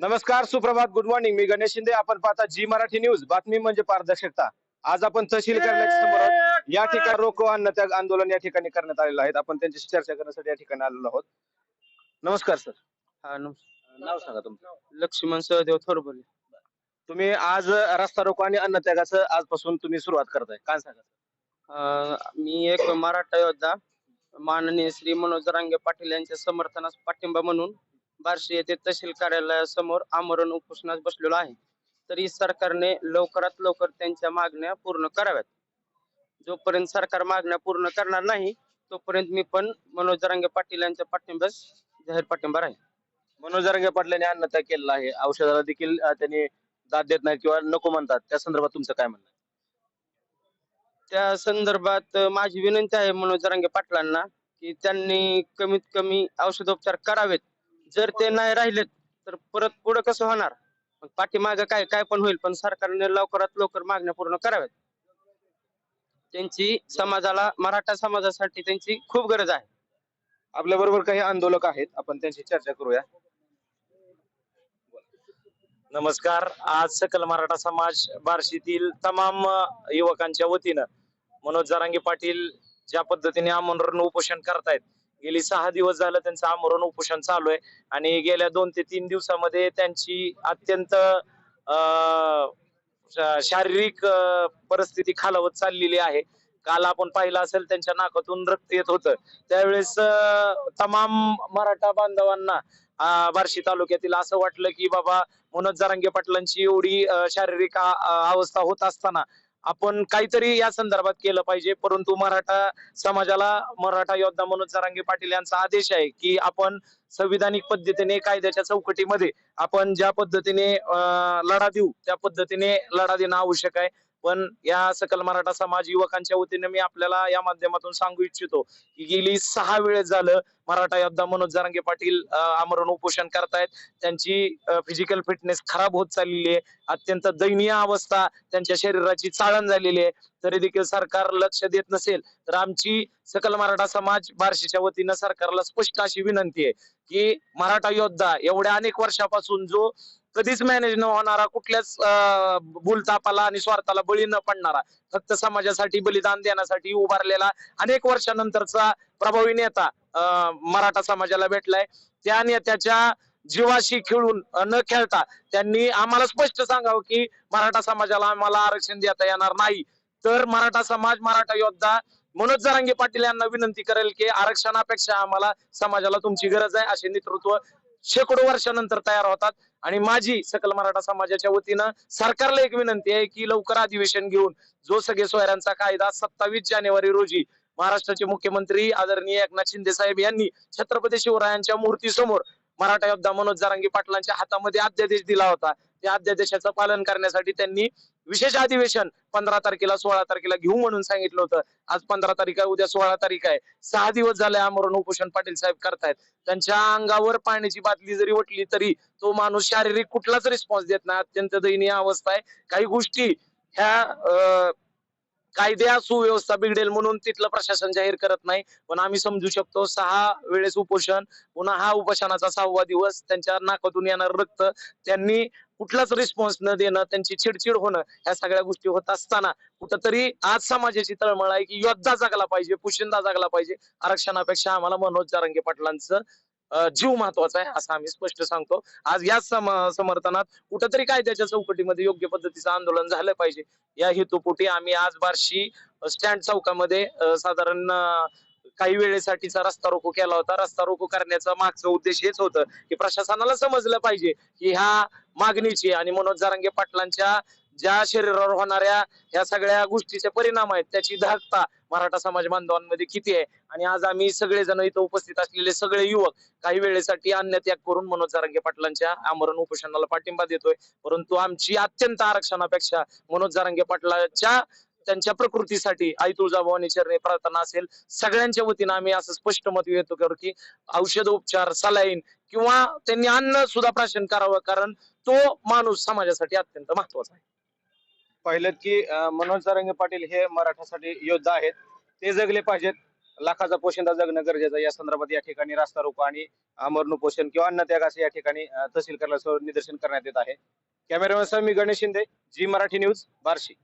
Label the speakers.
Speaker 1: नमस्कार सुप्रभात good morning मी गणेश शिंदे. आपण पाहता जी मराठी न्यूज बातमी म्हणजे पारदर्शकता. आज आपण तहसील कार्यालयाच्या समोर आहोत. या ठिकाणी रोको अन्नत्याग आंदोलन या ठिकाणी करण्यात आलेलं आहे. आपण त्यांच्याशी चर्चा करण्यासाठी या ठिकाणी आलेलो आहोत. नमस्कार सर
Speaker 2: हा
Speaker 1: नाव सांगा तुमचं.
Speaker 2: लक्ष्मण सहदेव थोरबले.
Speaker 1: तुम्ही आज रस्ता रोको आणि अन्नत्यागाचं आजपासून तुम्ही सुरुवात करताय. काय सांगा
Speaker 2: अं, मी एक मराठा योद्धा. माननीय श्री मनोज रांगे पाटील यांच्या समर्थनास पाठिंबा म्हणून बार्शी येथे तहसील कार्यालयासमोर आमरण उपोषणास बसलेलो आहे. तरी सरकारने लवकरात लवकर त्यांच्या मागण्या पूर्ण कराव्यात. जोपर्यंत सरकार मागण्या पूर्ण करणार नाही तोपर्यंत मी पण मनोज रांगे पाटील यांच्या पाठिंब्यास जाहीर पाठिंबा राहील
Speaker 1: मनोज जरंगे पाटलांनी अन्नत्याग केलेला आहे. औषधाला देखील त्यांनी दाद देत नाही किंवा नको म्हणतात. त्या संदर्भात तुमचं काय म्हणणं?
Speaker 2: त्या संदर्भात माझी विनंती आहे मनोज जरांगे पाटलांना की त्यांनी कमीत कमी औषधोपचार करावेत. जर ते नाही राहिलेत तर परत पुढे कसं होणार? मग पाठीमागं काय काय पण होईल पण सरकारने लवकरात लवकर मागण्या पूर्ण कराव्यात. त्यांची समाजाला मराठा समाजासाठी त्यांची खूप गरज आहे.
Speaker 1: आपल्या बरोबर काही आंदोलक आहेत आपण त्यांची चर्चा करूया. नमस्कार आज सकल मराठा समाज बार्शीतील तमाम युवकांच्या वतीनं मनोज जरांगे पाटील ज्या पद्धतीने आमरण उपोषण करतायत गेली सहा दिवस झालं त्यांचं आमरण उपोषण चालू आहे. आणि गेल्या दोन ते तीन दिवसामध्ये त्यांची अत्यंत शारीरिक परिस्थिती खालावत चाललेली आहे. काल आपण पाहिलं असेल त्यांच्या नाकातून रक्त येत होतं. त्यावेळेस तमाम मराठा बांधवांना बार्शी तालुक्यातील असं वाटलं की बाबा मनोज जरांगे पाटलांची एवढी शारीरिक अवस्था होत असताना आपण काहीतरी या संदर्भात केलं पाहिजे. परंतु मराठा समाजाला मराठा योद्धा मनोज सारंगे पाटील यांचा आदेश आहे की आपण संविधानिक पद्धतीने कायद्याच्या चौकटीमध्ये आपण ज्या पद्धतीने लढा देऊ त्या पद्धतीने लढा देणं आवश्यक आहे. पण या सकल मराठा समाज युवकांच्या वतीने मी आपल्याला या माध्यमातून सांगू इच्छितो की गेली सहा वेळेस झालं मराठा योद्धा मनोज जरांगे पाटील आमरण उपोषण करतायत. त्यांची फिजिकल फिटनेस खराब होत चाललेली आहे. अत्यंत दयनीय अवस्था त्यांच्या शरीराची चाळण झालेली आहे. तरी देखील सरकार लक्ष देत नसेल तर आमची सकल मराठा समाज बार्शीच्या वतीनं सरकारला स्पष्ट अशी विनंती आहे की मराठा योद्धा एवढ्या अनेक वर्षापासून जो कधीच मॅनेज न होणारा कुठल्याच भूलतापाला आणि स्वार्थाला बळी न पडणारा फक्त समाजासाठी बलिदान देण्यासाठी उभारलेला अनेक वर्षानंतरचा प्रभावी नेता मराठा समाजाला भेटलाय. त्या नेत्याच्या जीवाशी खेळून न खेळता त्यांनी आम्हाला स्पष्ट सांगावं की मराठा समाजाला आम्हाला आरक्षण देता येणार नाही. तर मराठा समाज मराठा योद्धा मनोज जरांगे पाटील यांना विनंती करेल की आरक्षणापेक्षा आम्हाला समाजाला तुमची गरज आहे असे नेतृत्व शेकडो वर्षानंतर तयार होतात. आणि माझी सकल मराठा समाजाच्या वतीनं सरकारला एक विनंती आहे की लवकर अधिवेशन घेऊन जो सगळे सोयऱ्यांचा कायदा सत्तावीस जानेवारी रोजी महाराष्ट्राचे मुख्यमंत्री आदरणीय एकनाथ शिंदे साहेब यांनी छत्रपती शिवरायांच्या मूर्तीसमोर मराठा योद्धा मनोज जरांगे पाटलांच्या हातामध्ये अध्यादेश दिला होता. या अध्यादेशाचं पालन करण्यासाठी त्यांनी विशेष अधिवेशन पंधरा तारखेला सोळा तारखेला घेऊ म्हणून सांगितलं होतं. आज पंधरा तारीख आहे उद्या सोळा तारीख आहे. सहा दिवस झाले आमरण उपोषण पाटील साहेब करतायत. त्यांच्या अंगावर पाण्याची बादली जरी ओटली तरी तो माणूस शारीरिक कुठलाच रिस्पॉन्स देत नाही. अत्यंत दयनीय अवस्था आहे. काही गोष्टी ह्या अं, कायद्या सुव्यवस्था बिघडेल म्हणून तिथलं प्रशासन जाहीर करत नाही. पण आम्ही समजू शकतो सहा वेळेस उपोषण पुन्हा हा उपोषणाचा सहावा दिवस त्यांच्या नाकातून येणार रक्त त्यांनी कुठलाच रिस्पॉन्स न देणं त्यांची चिडचिड होणं ह्या सगळ्या गोष्टी होत असताना कुठंतरी आज समाजाची तळमळ आहे की योद्धा जगला पाहिजे पुशिंदा जगला पाहिजे. आरक्षणापेक्षा आम्हाला मनोज जारंगे पाटलांचं जीव महत्त्वाचा आहे असं आम्ही स्पष्ट सांगतो. आज याच समर्थनात कुठंतरी कायद्याच्या चौकटीमध्ये योग्य पद्धतीचं आंदोलन झालं पाहिजे. या हेतुपोटी आम्ही आज बार्शी स्टँड चौकामध्ये साधारण काही वेळेसाठीचा रस्ता रोको केला होता. रस्ता रोको करण्याचा मागचा उद्देश हेच होतं की प्रशासनाला समजलं पाहिजे की ह्या मागणीची आणि मनोज जारंगे पाटलांच्या ज्या शरीरावर होणाऱ्या ह्या सगळ्या गोष्टीचे परिणाम आहेत त्याची धाकता मराठा समाज बांधवांमध्ये किती आहे? आणि आज आम्ही सगळेजण इथं उपस्थित असलेले सगळे युवक काही वेळेसाठी अन्य त्याग करून मनोज जारंगे पाटलांच्या आमरण उपोषणाला पाठिंबा देतोय. परंतु आमची अत्यंत आरक्षणापेक्षा मनोज जारंगे पाटलाच्या त्यांच्या प्रकृतीसाठी आई तुळजाभवानी चरणी प्रार्थना असेल सगळ्यांच्या वतीनं आम्ही असं स्पष्ट मत व्यक्त करू की औषध उपचार सलाईन किंवा त्यांनी अन्न सुद्धा प्राशन करावं कारण तो माणूस समाजासाठी अत्यंत महत्त्वाचा आहे. पाहिलं की मनोज सारंगे पाटील हे मराठासाठी योद्धा आहेत. ते जगले पाहिजेत. लाखाचा पोशिंदा जगणं गरजेचं या संदर्भात या ठिकाणी रास्ता रोको आणि आमरण उपोषण किंवा अन्नत्याग असं या ठिकाणी तहसील कार्यालयासमोर निदर्शन करण्यात येत आहे. कॅमेरामॅन सह मी गणेश शिंदे जी मराठी न्यूज बार्शी.